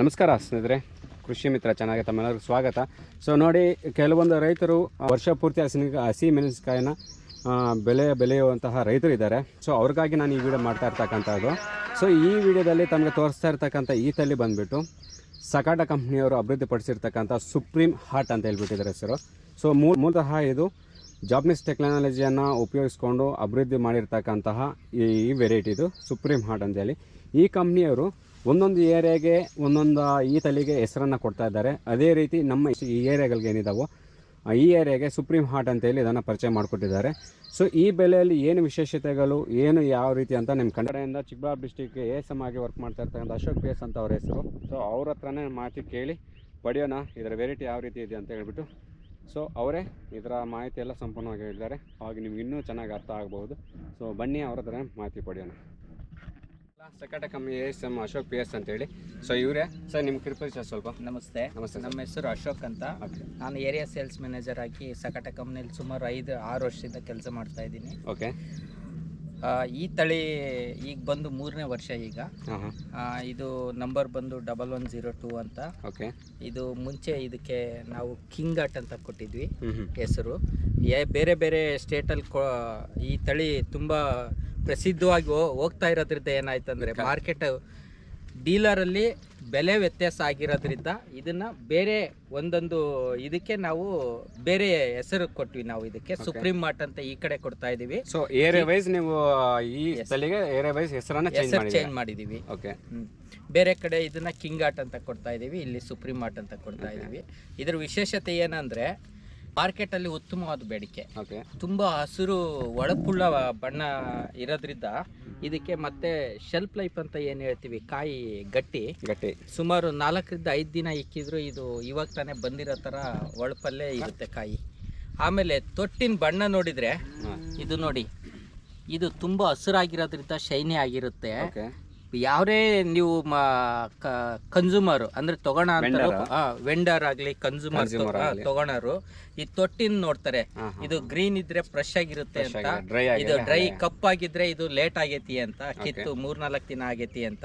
ನಮಸ್ಕಾರ ಸ್ನೇಹಿತರೆ, ಕೃಷಿ ಮಿತ್ರ ಚೆನ್ನಾಗಿ ತಮ್ಮೆಲ್ಲರಿಗೂ ಸ್ವಾಗತ. ಸೊ ನೋಡಿ, ಕೆಲವೊಂದು ರೈತರು ವರ್ಷ ಪೂರ್ತಿ ಹಸಿನ ಹಸಿ ಮೆಣಸಿನಕಾಯಿನ ಬೆಳೆ, ಬೆಳೆಯುವಂತಹ ರೈತರು ಇದ್ದಾರೆ. ಸೊ ಅವ್ರಿಗಾಗಿ ನಾನು ಈ ವಿಡಿಯೋ ಮಾಡ್ತಾ ಇರ್ತಕ್ಕಂಥದ್ದು. ಸೊ ಈ ವಿಡಿಯೋದಲ್ಲಿ ತಮಗೆ ತೋರಿಸ್ತಾ ಇರ್ತಕ್ಕಂಥ ಈ ತಳಿ ಬಂದುಬಿಟ್ಟು, ಸಕಾಟ ಕಂಪ್ನಿಯವರು ಅಭಿವೃದ್ಧಿಪಡಿಸಿರ್ತಕ್ಕಂಥ ಸುಪ್ರೀಂ ಹಾಟ್ ಅಂತ ಹೇಳ್ಬಿಟ್ಟಿದ್ದಾರೆ ಹೆಸರು ಸೊ ಮೂಲತಃ ಇದು ಜಾಪನೀಸ್ ಟೆಕ್ನಾಲಜಿಯನ್ನು ಉಪಯೋಗಿಸ್ಕೊಂಡು ಅಭಿವೃದ್ಧಿ ಮಾಡಿರ್ತಕ್ಕಂತಹ ಈ ವೆರೈಟಿದು ಸುಪ್ರೀಂ ಹಾರ್ಟ್ ಅಂತೇಳಿ. ಈ ಕಂಪ್ನಿಯವರು ಒಂದೊಂದು ಏರಿಯಾಗೆ ಒಂದೊಂದು ಈ ತಲೆಗೆ ಹೆಸರನ್ನು ಕೊಡ್ತಾ ಇದ್ದಾರೆ. ಅದೇ ರೀತಿ ನಮ್ಮ ಈ ಏರಿಯಾಗಳಿಗೆ ಏನಿದಾವೋ ಈ ಏರಿಯಾಗೆ ಸುಪ್ರೀಂ ಹಾರ್ಟ್ ಅಂತೇಳಿ ಇದನ್ನು ಪರಿಚಯ ಮಾಡಿಕೊಟ್ಟಿದ್ದಾರೆ. ಸೊ ಈ ಬೆಲೆಯಲ್ಲಿ ಏನು ವಿಶೇಷತೆಗಳು, ಏನು ಯಾವ ರೀತಿ ಅಂತ ನಿಮ್ಮ ಕನ್ನಡದಿಂದ ಚಿಕ್ಕಬಳ್ಳಾಪುರ ಡಿಸ್ಟಿಕ್ಗೆ ಎ ಎಂ ಆಗಿ ವರ್ಕ್ ಮಾಡ್ತಾ ಇರ್ತಕ್ಕಂಥ ಅಶೋಕ್ ಪಿ ಎಸ್ ಅಂತ ಅವ್ರ ಹೆಸರು. ಸೊ ಅವ್ರ ಹತ್ರನೇ ಮಾತಿ ಕೇಳಿ ಪಡೆಯೋಣ, ಇದರ ವೆರೈಟಿ ಯಾವ ರೀತಿ ಇದೆ ಅಂತ ಹೇಳ್ಬಿಟ್ಟು. ಸೊ ಅವರೇ ಇದರ ಮಾಹಿತಿ ಎಲ್ಲ ಸಂಪೂರ್ಣವಾಗಿ ಹೇಳಿದ್ದಾರೆ. ಅವಾಗ ನಿಮ್ಗೆ ಇನ್ನೂ ಚೆನ್ನಾಗಿ ಅರ್ಥ ಆಗಬಹುದು. ಸೊ ಬನ್ನಿ ಅವ್ರ ಹತ್ರ ಮಾಹಿತಿ ಪಡೆಯೋಣ. ಸಕಟ company A S M Ashok P S ಅಂತೇಳಿ. ಸೊ ಇವರೇ? ಸರ್ ನಿಮ್ಮ ಸರ್ ಸ್ವಲ್ಪ. ನಮಸ್ತೆ. ನಮಸ್ತೆ ನಮ್ಮ ಹೆಸರು ಅಶೋಕ್ ಅಂತ. ಓಕೆ. ನಾನು ಏರಿಯಾ ಸೇಲ್ಸ್ ಮ್ಯಾನೇಜರ್ ಆಗಿ ಸಕಟ ಕಂಪ್ನಿಯಲ್ಲಿ ಸುಮಾರು ಐದು ಆರು ವರ್ಷದಿಂದ ಕೆಲಸ ಮಾಡ್ತಾ ಇದ್ದೀನಿ. ಓಕೆ. ಈ ತಳಿ ಈಗ ಬಂದು ಮೂರನೇ ವರ್ಷ ಈಗ. ಆ, ಇದು ನಂಬರ್ ಬಂದು ಡಬಲ್ ಒನ್ ಜೀರೋ ಟೂ ಅಂತ. ಓಕೆ. ಇದು ಮುಂಚೆ ಇದಕ್ಕೆ ನಾವು ಕಿಂಗ್ ಅಟ್ ಅಂತ ಕೊಟ್ಟಿದ್ವಿ ಹೆಸರು. ಏ ಬೇರೆ ಬೇರೆ ಸ್ಟೇಟಲ್ಲಿ ಕೊ ಈ ತಳಿ ತುಂಬ ಪ್ರಸಿದ್ಧವಾಗಿ ಹೋ- ಹೋಗ್ತಾ ಇರೋದ್ರಿಂದ ಏನಾಯ್ತಂದ್ರೆ ಮಾರ್ಕೆಟ್ ಡೀಲರಲ್ಲಿ ಬೆಲೆ ವ್ಯತ್ಯಾಸ ಆಗಿರೋದ್ರಿಂದ ಇದನ್ನು ಬೇರೆ ಒಂದೊಂದು ಇದಕ್ಕೆ ನಾವು ಬೇರೆ ಹೆಸರು ಕೊಟ್ವಿ ನಾವು ಇದಕ್ಕೆ. ಸುಪ್ರೀಂ ಮಾರ್ಟ್ ಅಂತ ಈ ಕಡೆ ಕೊಡ್ತಾ ಇದೀವಿ. ಸೊ ಏರಿಯಾ ವೈಸ್ ನೀವು ಈ ತಳಿಗೆ ಏರಿಯಾ ವೈಸ್ ಹೆಸರನ್ನ ಚೇಂಜ್ ಹೆಸರು ಚೇಂಜ್ ಮಾಡಿದೀವಿ ಓಕೆ ಬೇರೆ ಕಡೆ ಇದನ್ನ ಕಿಂಗ್ ಆರ್ಟ್ ಅಂತ ಕೊಡ್ತಾ ಇದೀವಿ. ಇಲ್ಲಿ ಸುಪ್ರೀಂ ಮಾರ್ಟ್ ಅಂತ ಕೊಡ್ತಾ ಇದೀವಿ. ಇದರ ವಿಶೇಷತೆ ಏನಂದ್ರೆ ಮಾರ್ಕೆಟ್ ಅಲ್ಲಿ ಉತ್ತಮವಾದ ಬೇಡಿಕೆ. ಓಕೆ. ತುಂಬಾ ಹಸಿರು ಒಳಪುಳ್ಳ ಬಣ್ಣ ಇರೋದ್ರಿಂದ ಇದಕ್ಕೆ ಮತ್ತೆ ಶೆಲ್ಫ್ ಲೈಫ್ ಅಂತ ಏನು ಹೇಳ್ತೀವಿ? ಕಾಯಿ ಗಟ್ಟಿ. ಗಟ್ಟಿ. ಸುಮಾರು ನಾಲ್ಕರಿಂದ ಐದು ದಿನ ಇಕ್ಕಿದ್ರು ಇದು ಇವಾಗ ತಾನೇ ಬಂದಿರೋ ತರ ಒಳಪಲ್ಲೇ ಇರುತ್ತೆ ಕಾಯಿ. ಆಮೇಲೆ ತೊಟ್ಟಿನ ಬಣ್ಣ ನೋಡಿದ್ರೆ ಇದು ನೋಡಿ ಇದು ತುಂಬಾ ಹಸಿರಾಗಿರೋದ್ರಿಂದ ಶೈನಿ ಆಗಿರುತ್ತೆ. ಯಾವ್ದೇ ನೀವು ಕನ್ಸ್ಯೂಮರ್ ಅಂದ್ರೆ ತಗೋಣ ಅಂತ ವೆಂಡರ್ ಆಗ್ಲಿ ಕನ್ಸ್ಯೂಮರ್. ತಗೋಣರು. ಈ ತೊಟ್ಟಿನ ನೋಡ್ತಾರೆ ಇದು ಗ್ರೀನ್ ಇದ್ರೆ ಫ್ರೆಶ್ ಆಗಿರುತ್ತೆ ಅಂತ. ಇದು ಡ್ರೈ. ಕಪ್ ಆಗಿದ್ರೆ ಇದು ಲೇಟ್ ಆಗೈತಿ ಅಂತ ಕಿತ್ತು ಮೂರ್ನಾಲ್ಕು ದಿನ ಆಗೈತಿ ಅಂತ.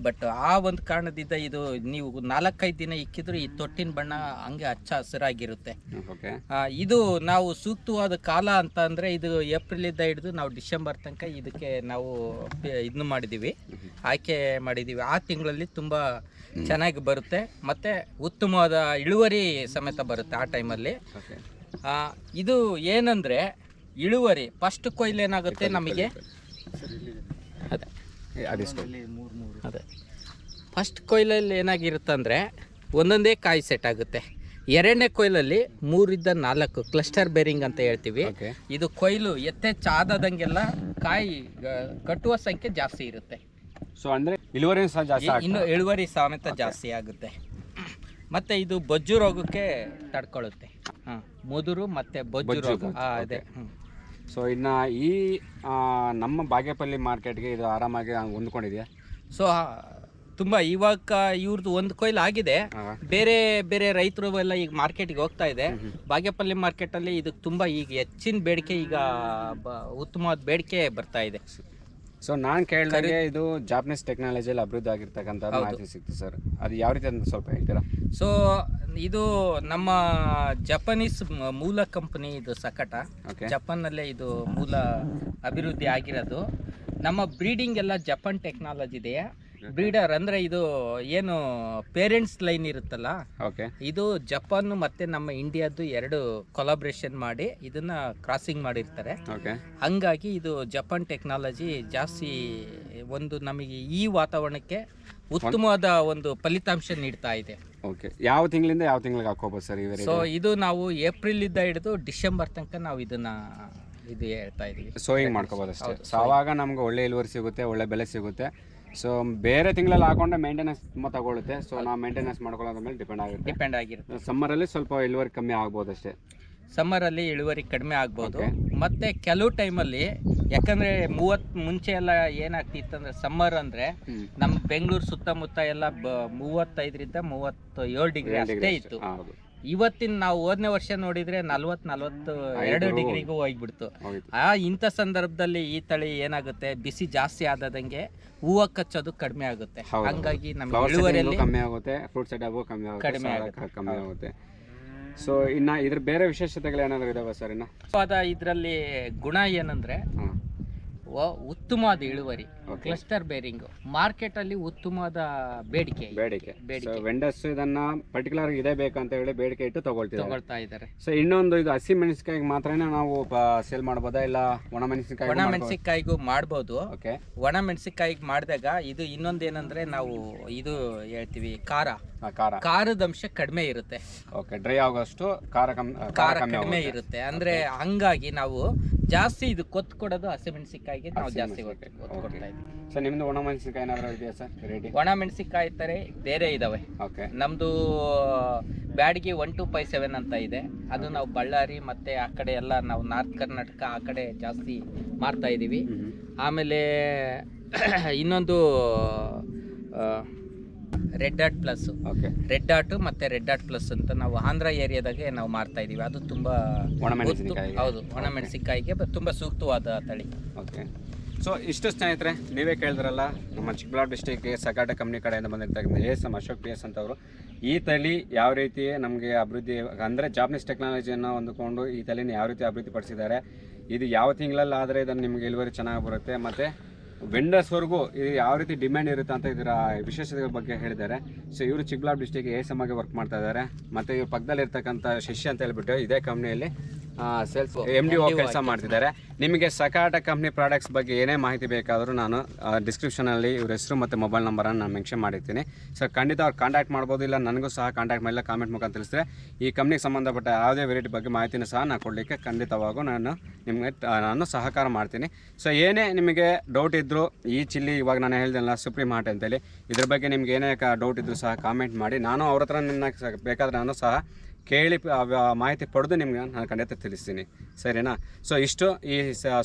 ಬಟ್ ಆ ಒಂದು ಕಾರಣದಿಂದ ಇದು ನೀವು ನಾಲ್ಕೈದು ದಿನ ಇಕ್ಕಿದ್ರೆ ಈ ತೊಟ್ಟಿನ ಬಣ್ಣ ಹಂಗೆ ಹಚ್ಚ ಹಸಿರಾಗಿರುತ್ತೆ. ಓಕೆ ಆ, ಇದು ನಾವು ಸೂಕ್ತವಾದ ಕಾಲ ಅಂತ ಅಂದ್ರೆ ಇದು ಏಪ್ರಿಲಿಂದ ಹಿಡಿದು ನಾವು ಡಿಸೆಂಬರ್ ತನಕ ಇದಕ್ಕೆ ನಾವು ಇದನ್ನು ಮಾಡಿದ್ದೀವಿ ಆಯ್ಕೆ ಮಾಡಿದ್ದೀವಿ ಆ ತಿಂಗಳಲ್ಲಿ ತುಂಬಾ ಚೆನ್ನಾಗಿ ಬರುತ್ತೆ. ಮತ್ತೆ ಉತ್ತಮವಾದ ಇಳುವರಿ ಸಮೇತ ಬರುತ್ತೆ ಆ ಟೈಮಲ್ಲಿ. ಇದು ಏನಂದ್ರೆ ಇಳುವರಿ ಫಸ್ಟ್ ಕೊಯ್ಲು ಏನಾಗುತ್ತೆ ನಮಗೆ? ಅದೇ. ಅದಿಷ್ಟು. ಅದೇ. ಫಸ್ಟ್ ಕೊಯ್ಲಲ್ಲಿ ಏನಾಗಿರುತ್ತೆ ಅಂದರೆ ಒಂದೊಂದೇ ಕಾಯಿ ಸೆಟ್ ಆಗುತ್ತೆ. ಎರಡನೇ ಕೊಯ್ಲಲ್ಲಿ ಮೂರಿಂದ ನಾಲ್ಕು ಕ್ಲಸ್ಟರ್ ಬೇರಿಂಗ್ ಅಂತ ಹೇಳ್ತೀವಿ. ಇದು ಕೊಯ್ಲು ಎತ್ತೆಚ್ಚಾದಂಗೆಲ್ಲ ಕಾಯಿ ಕಟ್ಟುವ ಸಂಖ್ಯೆ ಜಾಸ್ತಿ ಇರುತ್ತೆ. ಸೊ ಅಂದರೆ ಇಳುವರಿ ಸಹ ಜಾಸ್ತಿ ಇನ್ನು ಇಳುವರಿ ಸಮೇತ ಜಾಸ್ತಿ ಆಗುತ್ತೆ. ಮತ್ತೆ ಇದು ಬೊಜ್ಜು ರೋಗಕ್ಕೆ ತಡ್ಕೊಳ್ಳುತ್ತೆ ಹಾಂ ಮುದುರು ಮತ್ತೆ ಬೊಜ್ಜು ರೋಗ. ಅದೇ. ಸೊ ಇನ್ನು ಈ ನಮ್ಮ ಬಾಗೇಪಲ್ಲಿ ಮಾರ್ಕೆಟ್ಗೆ ಇದು ಆರಾಮಾಗಿ ಹೊಂದ್ಕೊಂಡಿದೆಯಾ? ಸೊ ತುಂಬಾ ಇವಾಗ ಇವ್ರದ್ದು ಒಂದು ಕೊಯ್ಲು ಆಗಿದೆ. ಬೇರೆ ಬೇರೆ ರೈತರು ಎಲ್ಲ ಈಗ ಮಾರ್ಕೆಟ್ಗೆ ಹೋಗ್ತಾ ಇದೆ. ಬಾಗೇಪಲ್ಲಿ ಮಾರ್ಕೆಟಲ್ಲಿ ಇದಕ್ಕೆ ತುಂಬ ಈಗ ಹೆಚ್ಚಿನ ಬೇಡಿಕೆ ಈಗ ಬ- ಉತ್ತಮವಾದ ಬೇಡಿಕೆ ಬರ್ತಾ ಇದೆ. ಸೊ ನಾನು ಕೇಳಿದಾಗೆ ಇದು ಜಾಪನೀಸ್ ಟೆಕ್ನಾಲಜಿಯಲ್ಲಿ ಅಭಿವೃದ್ಧಿ ಆಗಿರ್ತಕ್ಕಂಥ ಮಾಹಿತಿ ಸಿಕ್ತು ಸರ್. ಅದು ಯಾವ ರೀತಿ ಅಂತ ಸ್ವಲ್ಪ ಹೇಳ್ತೀರಾ? ಸೊ ಇದು ನಮ್ಮ ಜಪನೀಸ್ ಮ- ಮೂಲ ಕಂಪನಿ ಇದು ಸಕಟ. ಓಕೆ ಜಪಾನ್ನಲ್ಲೇ ಇದು ಮೂಲ ಅಭಿವೃದ್ಧಿ ಆಗಿರೋದು. ನಮ್ಮ ಬ್ರೀಡಿಂಗ್ ಎಲ್ಲ ಜಪಾನ್ ಟೆಕ್ನಾಲಜಿ ಇದೆಯಾ? ಬ್ರೀಡರ್ ಅಂದ್ರೆ ಇದು ಏನು ಪೇರೆಂಟ್ಸ್ ಲೈನ್ ಇರುತ್ತಲ್ಲ? ಓಕೆ ಇದು ಜಪಾನ್ ಮತ್ತೆ ನಮ್ಮ ಇಂಡಿಯಾದ್ದು ಎರಡು ಕೊಲಾಬ್ರೇಷನ್ ಮಾಡಿ ಇದನ್ನ ಕ್ರಾಸಿಂಗ್ ಮಾಡಿರ್ತಾರೆ. ಓಕೆ ಹಂಗಾಗಿ ಇದು ಜಪಾನ್ ಟೆಕ್ನಾಲಜಿ ಜಾಸ್ತಿ ಒಂದು ನಮಗೆ ಈ ವಾತಾವರಣಕ್ಕೆ ಉತ್ತಮವಾದ ಒಂದು ಫಲಿತಾಂಶ ನೀಡ್ತಾ ಇದೆ. ಓಕೆ ಯಾವ ತಿಂಗಳಿಂದ ಯಾವ ತಿಂಗಳಿಗೆ ಹಾಕೋಬೋದು ಸರ್ ಸೊ ಇದು ನಾವು ಏಪ್ರಿಲ್ ಇಂದ ಹಿಡಿದು ಡಿಸೆಂಬರ್ ತನಕ ನಾವು ಇದನ್ನ ಇದು ಹೇಳ್ತಾ ಇದೀವಿ. ಸೋಯಿಂಗ್ ಮಾಡ್ಕೋಬೋದು ಅಷ್ಟೇ ಸೊ ಆವಾಗ ನಮ್ಗೆ ಒಳ್ಳೆ ಇಳುವರಿ ಸಿಗುತ್ತೆ ಒಳ್ಳೆ ಬೆಲೆ ಸಿಗುತ್ತೆ. ಸೊ ಬೇರೆ ತಿಂಗಳಲ್ಲಿ ಹಾಕೊಂಡ್ರೆ ಮೇಂಟೆನೆನ್ಸ್ ತುಂಬ ತಗೊಳುತ್ತೆ. ಸೊ ನಾವು ಮೇಂಟೆನೆನ್ಸ್ ಮಾಡ್ಕೊಳ್ಳೋದ್ರ ಮೇಲೆ ಡಿಪೆಂಡ್ ಆಗುತ್ತೆ. ಡಿಪೆಂಡ್ ಆಗಿರುತ್ತೆ. ಸಮ್ಮರಲ್ಲಿ ಸ್ವಲ್ಪ ಇಳುವರಿ ಕಮ್ಮಿ ಆಗ್ಬೋದು ಅಷ್ಟೇ ಸಮ್ಮರ್ ಅಲ್ಲಿ ಇಳುವರಿ ಕಡಿಮೆ ಆಗ್ಬೋದು. ಮತ್ತೆ ಕೆಲವು ಟೈಮಲ್ಲಿ ಯಾಕಂದ್ರೆ ಮೂವತ್ ಮುಂಚೆ ಎಲ್ಲ ಏನಾಗ್ತಿತ್ತು ಅಂದ್ರೆ ಸಮ್ಮರ್ ಅಂದ್ರೆ. ನಮ್ಮ ಬೆಂಗಳೂರು ಸುತ್ತಮುತ್ತ ಎಲ್ಲ ಬ- ಮೂವತ್ತೈದರಿಂದ ಮೂವತ್ತ ಏಳು ಡಿಗ್ರಿ ಅಷ್ಟೇ ಇತ್ತು. ಇವತ್ತಿನ ನಾವು ಹೋದನೇ ವರ್ಷ ನೋಡಿದ್ರೆ ನಲ್ವತ್ ನಲ್ವತ್ತು ಎರಡು ಡಿಗ್ರಿಗೂ ಹೋಗ್ಬಿಡ್ತು. ಆ ಇಂಥ ಸಂದರ್ಭದಲ್ಲಿ ಈ ತಳಿ ಏನಾಗುತ್ತೆ? ಬಿಸಿ ಜಾಸ್ತಿ ಆದಂಗೆ ಹೂವು ಕಚ್ಚೋದು ಕಡಿಮೆ ಆಗುತ್ತೆ. ಹಂಗಾಗಿ ನಮ್ಗೆ ಫ್ಲವರ್ ಇಳುವರಿಯಲ್ಲಿ ಕಮ್ಮಿ ಆಗುತ್ತೆ ಫ್ರೂಟ್ ಸೆಟ್ ಆಗೋ ಕಮ್ಮಿ ಆಗುತ್ತೆ ಕಡಿಮೆ ಆಗುತ್ತೆ. ಕಮ್ಮಿ ಆಗುತ್ತೆ. ಸೊ ಇನ್ನ ಇದ್ರ ಬೇರೆ ವಿಶೇಷತೆಗಳು ಏನಾದ್ರು ಇದಾವೆ ಸರ್ ಇನ್ನ? ಅದ ಇದರಲ್ಲಿ ಗುಣ ಏನಂದ್ರೆ ಉತ್ತಮವಾದ ಇಳುವರಿ. Cluster bearing. ಮಾರ್ಕೆಟ್ ಅಲ್ಲಿ ಉತ್ತಮವಾದ ಬೇಡಿಕೆ ಬೇಡಿಕೆ. ಬೇಡಿಕೆ. ವೆಂಡರ್ಸ್ ಇದನ್ನ ಪರ್ಟಿಕ್ಯುಲರ್ ಇದೇ ಬೇಕಂತ ಹೇಳಿ ಬೇಡಿಕೆ ಇಟ್ಟು ತಗೊಳ್ತಾ ಇದ್ದಾರೆ. ಸೊ ಇನ್ನೊಂದು ಇದು ಹಸಿ ಮೆಣಸಿನಕಾಯಿ ಮಾತ್ರನೇ ನಾವು ಸೇಲ್ ಮಾಡಬಹುದಾ ಇಲ್ಲ ಒಣ ಮೆಣಸಿನಕಾಯಿ ಒಣ ಮೆಣಸಿನಕಾಯಿಗೂ ಮಾಡಬಹುದು ಓಕೆ ಒಣ ಮೆಣಸಿನಕಾಯಿಗೆ ಮಾಡಿದಾಗ ಇದು ಇನ್ನೊಂದು ಏನಂದ್ರೆ ನಾವು ಇದು ಹೇಳ್ತೀವಿ ಖಾರ. ಖಾರ. ಖಾರದ ಅಂಶ ಕಡಿಮೆ ಇರುತ್ತೆ. ಓಕೆ ಡ್ರೈ ಆಗೋಷ್ಟು ಖಾರ ಖಾರ ಕಡಿಮೆ ಇರುತ್ತೆ. ಅಂದ್ರೆ ಹಂಗಾಗಿ ನಾವು ಜಾಸ್ತಿ ಇದು ಕೊತ್ತು ಕೊಡೋದು ಹಸಿಮೆಣಸಿನಕಾಯಿಗೆ ನಾವು ಜಾಸ್ತಿ ಒತ್ತು ಹಸಿಮೆಣಸಿನ್ಕಾಯಿ. ಒತ್ತು ಕೊಡ್ತಾ ಇದ್ದೀವಿ. ನಿಮ್ದು ಒಣ ಮೆಣಸಿನಕಾಯಿ ಏನಾದರೂ ಇದೆಯಾ ಸರ್? ರೆಡಿ ಒಣ ಮೆಣಸಿನಕಾಯಿ ತರ ಬೇರೆ ಇದಾವೆ. ಓಕೆ ನಮ್ದು Byadgi one two five seven ಅಂತ ಇದೆ. ಅದು ನಾವು ಬಳ್ಳಾರಿ ಮತ್ತೆ ಆ ಕಡೆ ಎಲ್ಲ ನಾವು ನಾರ್ತ್ ಕರ್ನಾಟಕ ಆ ಕಡೆ ಜಾಸ್ತಿ ಮಾರ್ತಾ ಇದ್ದೀವಿ ಆಮೇಲೆ ಇನ್ನೊಂದು red dot plus okay red dot ಮತ್ತೆ ರೆಡ್ ಡಾಟ್ ಪ್ಲಸ್ ಅಂತ ನಾವು ಆಂಧ್ರ ಏರಿಯಾದಾಗೆ ನಾವು ಮಾರ್ತಾ ಇದೀವಿ. ಅದು ತುಂಬಾ ಒಣ ಗೊತ್ತು- ಹೌದು ಒಣ ಮೆಣಸಿನಕಾಯಿಗೆ ಬ- ತುಂಬಾ ಸೂಕ್ತವಾದ ತಳಿ. ಓಕೆ ಸೊ ಇಷ್ಟು ಸ್ನೇಹಿತರೆ ನೀವೇ ಕೇಳಿದ್ರಲ್ಲ ನಮ್ಮ ಚಿಕ್ಕಬಳ್ಳಾಪುರ ಡಿಸ್ಟಿಕ್ಗೆ ಸಗಾಟ ಕಂಪ್ನಿ ಕಡೆಯಿಂದ ಬಂದಿರ್ತಕ್ಕಂಥ ಎಸ್ ಅಶೋಕ್ ಪಿ ಎಸ್ ಅಂತವರು. ಈ ತಳಿ ಯಾವ ರೀತಿ ನಮಗೆ ಅಭಿವೃದ್ಧಿ ಅಂದರೆ ಜಾಪನೀಸ್ ಟೆಕ್ನಾಲಜಿಯನ್ನು ಹೊಂದಿಕೊಂಡು ಈ ತಳಿನ ಯಾವ ರೀತಿ ಅಭಿವೃದ್ಧಿ ಪಡಿಸಿದ್ದಾರೆ ಇದು ಯಾವ ತಿಂಗಳಲ್ಲಿ ಆದರೆ ಇದನ್ನು ನಿಮಗೆ ಇಳುವರಿ ಚೆನ್ನಾಗಿ ಬರುತ್ತೆ ಮತ್ತು ವೆಂಡರ್ಸ್ವರೆಗೂ ಇದು ಯಾವ ರೀತಿ ಡಿಮ್ಯಾಂಡ್ ಇರುತ್ತೆ ಅಂತ ಇದರ ವಿಶೇಷತೆಗಳ ಬಗ್ಗೆ ಹೇಳಿದ್ದಾರೆ. ಸೊ ಇವರು Chikkaballapur district A S M ಆಗಿ ವರ್ಕ್ ಮಾಡ್ತಾ ಇದ್ದಾರೆ. ಮತ್ತು ಇವ್ರ ಪಕ್ಕದಲ್ಲಿ ಇರ್ತಕ್ಕಂಥ ಶಿಷ್ಯ ಅಂತ ಹೇಳ್ಬಿಟ್ಟು ಇದೇ ಕಂಪ್ನಿಯಲ್ಲಿ ಸೇಲ್ಸ್ ಎಂ ಡಿ ಒ ಕೆಲಸ ಮಾಡ್ತಿದ್ದಾರೆ. ನಿಮಗೆ ಸಕಾಟ ಕಂಪ್ನಿ ಪ್ರಾಡಕ್ಟ್ಸ್ ಬಗ್ಗೆ ಏನೇ ಮಾಹಿತಿ ಬೇಕಾದರೂ ನಾನು ಡಿಸ್ಕ್ರಿಪ್ಷನಲ್ಲಿ ಇವ್ರ ಹೆಸರು ಮತ್ತು ಮೊಬೈಲ್ ನಂಬರನ್ನು ನಾನು ಮೆನ್ಷನ್ ಮಾಡಿರ್ತೀನಿ. ಸೊ ಖಂಡಿತ ಅವ್ರು ಕಾಂಟ್ಯಾಕ್ಟ್ ಮಾಡ್ಬೋದು ಇಲ್ಲ ನನಗೂ ಸಹ ಕಾಂಟ್ಯಾಕ್ಟ್ ಮಾಡಿಲ್ಲ ಕಾಮೆಂಟ್ ಮುಖಾಂತರ ತಿಳಿಸಿದ್ರೆ ಈ ಕಂಪ್ನಿಗೆ ಸಂಬಂಧಪಟ್ಟ ಯಾವುದೇ ವೆರೈಟಿ ಬಗ್ಗೆ ಮಾಹಿತಿನ ಸಹ ನಾನು ಕೊಡಲಿಕ್ಕೆ ಖಂಡಿತವಾಗೂ ನಾನು ನಿಮಗೆ ನಾನು ಸಹಕಾರ ಮಾಡ್ತೀನಿ. ಸೊ ಏನೇ ನಿಮಗೆ ಡೌಟ್ ಇದ್ದರೂ ಈ ಚಿಲ್ಲಿ ಇವಾಗ ನಾನು ಹೇಳ್ದಲ್ಲ ಸುಪ್ರೀಂ ಹಾರ್ಟ್ ಅಂತೇಳಿ ಇದ್ರ ಬಗ್ಗೆ ನಿಮ್ಗೆ ಏನೇ ಡೌಟ್ ಇದ್ದರೂ ಸಹ ಕಾಮೆಂಟ್ ಮಾಡಿ ನಾನು ಅವ್ರ ಹತ್ರ ನಿನ್ನ ಬೇಕಾದ್ರೆ ನಾನು ಸಹ ಕೇಳಿ ಮಾಹಿತಿ ಪಡೆದು ನಿಮ್ಗೆ ನಾನು ಖಂಡಿತ ತಿಳಿಸ್ತೀನಿ. ಸರಿನಾ? ಸೊ ಇಷ್ಟು ಈ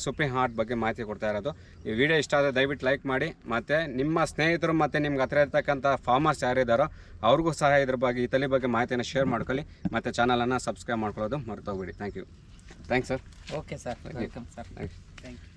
ಸುಪ್ರೀಂ ಹಾರ್ಟ್ ಬಗ್ಗೆ ಮಾಹಿತಿ ಕೊಡ್ತಾ ಇರೋದು. ಈ ವಿಡಿಯೋ ಇಷ್ಟ ಆದರೆ ದಯವಿಟ್ಟು ಲೈಕ್ ಮಾಡಿ ಮತ್ತು ನಿಮ್ಮ ಸ್ನೇಹಿತರು ಮತ್ತು ನಿಮ್ಗೆ ಹತ್ರ ಇರ್ತಕ್ಕಂಥ ಫಾರ್ಮರ್ಸ್ ಯಾರಿದ್ದಾರೋ ಅವ್ರಿಗೂ ಸಹ ಇದ್ರ ಬಗ್ಗೆ ಈ ತಲೆ ಬಗ್ಗೆ ಮಾಹಿತಿಯನ್ನು ಶೇರ್ ಮಾಡ್ಕೊಳ್ಳಿ. ಮತ್ತು ಚಾನಲನ್ನು ಸಬ್ಸ್ಕ್ರೈಬ್ ಮಾಡ್ಕೊಳ್ಳೋದು ಮರ್ತೋಗ್ಬಿಡಿ. Thank you thanks sir okay sir welcome sir thank you